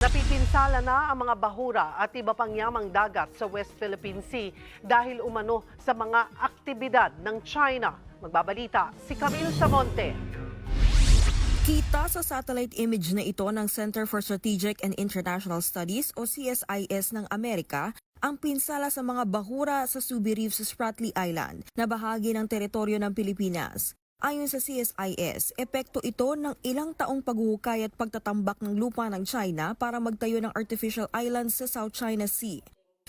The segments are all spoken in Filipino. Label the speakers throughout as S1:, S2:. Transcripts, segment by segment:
S1: Napipinsala na ang mga bahura at iba pang yamang dagat sa West Philippine Sea dahil umano sa mga aktibidad ng China. Magbabalita si Camille Samonte.
S2: Kita sa satellite image na ito ng Center for Strategic and International Studies o CSIS ng Amerika ang pinsala sa mga bahura sa Subi Reef sa Spratly Island na bahagi ng teritoryo ng Pilipinas. Ayon sa CSIS, epekto ito ng ilang taong paghuhukay at pagtatambak ng lupa ng China para magtayo ng artificial islands sa South China Sea.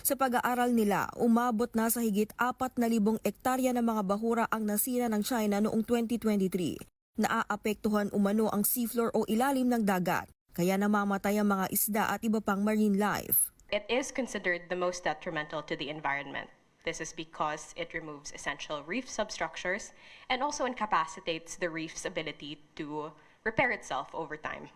S2: Sa pag-aaral nila, umabot na sa higit 4,000 ektarya ng mga bahura ang nasira ng China noong 2023. Naaapektuhan umano ang seafloor o ilalim ng dagat, kaya namamatay ang mga isda at iba pang marine life.
S3: It is considered the most detrimental to the environment. This is because it removes essential reef substructures and also incapacitates the reef's ability to repair itself over time.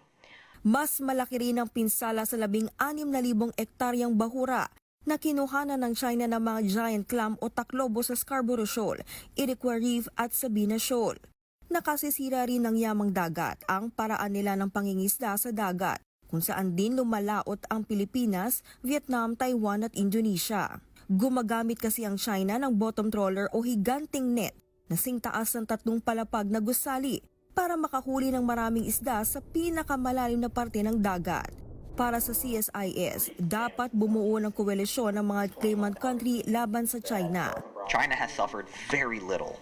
S2: Mas malaki rin ang pinsala sa labing anim na libong ektaryang bahura na kinuhanan ng China ng mga giant clam o taklobo sa Scarborough Shoal, Iroquois Reef at Sabina Shoal. Nakasisira rin ng yamang dagat ang paraan nila ng pangingisda sa dagat kung saan din lumalaot ang Pilipinas, Vietnam, Taiwan at Indonesia. Gumagamit kasi ang China ng bottom trawler o higanting net na singtaas ng tatlong palapag na gusali para makahuli ng maraming isda sa pinakamalalim na parte ng dagat. Para sa CSIS, dapat bumuo ng koalisyon ng mga claimant country laban sa China.
S4: China has suffered very little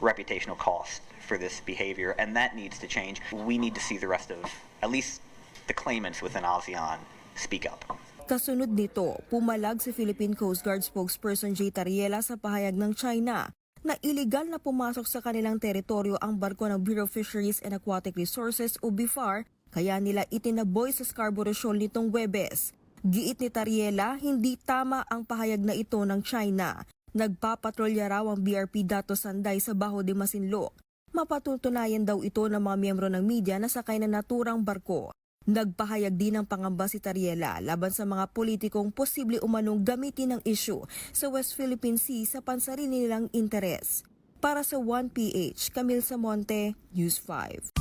S4: reputational cost for this behavior, and that needs to change. We need to see the rest of, at least the claimants within ASEAN, speak up.
S2: Kasunod nito, pumalag si Philippine Coast Guard spokesperson Jay Tariela sa pahayag ng China na iligal na pumasok sa kanilang teritoryo ang barko ng Bureau of Fisheries and Aquatic Resources o BIFAR kaya nila itinaboy sa Scarborough Shoal nitong Webes. Giit ni Tariela, hindi tama ang pahayag na ito ng China. Nagpapatrolya raw ang BRP Dato Sanday sa Baho de Masinloc. Mapatutunayan daw ito ng mga miyembro ng media na sakay na naturang barko. Nagpahayag din ng pangamba si Tariela laban sa mga politikong posible umanong gamitin ng issue sa West Philippine Sea sa pansarili nilang interes. Para sa 1PH, Camille Samonte, News 5.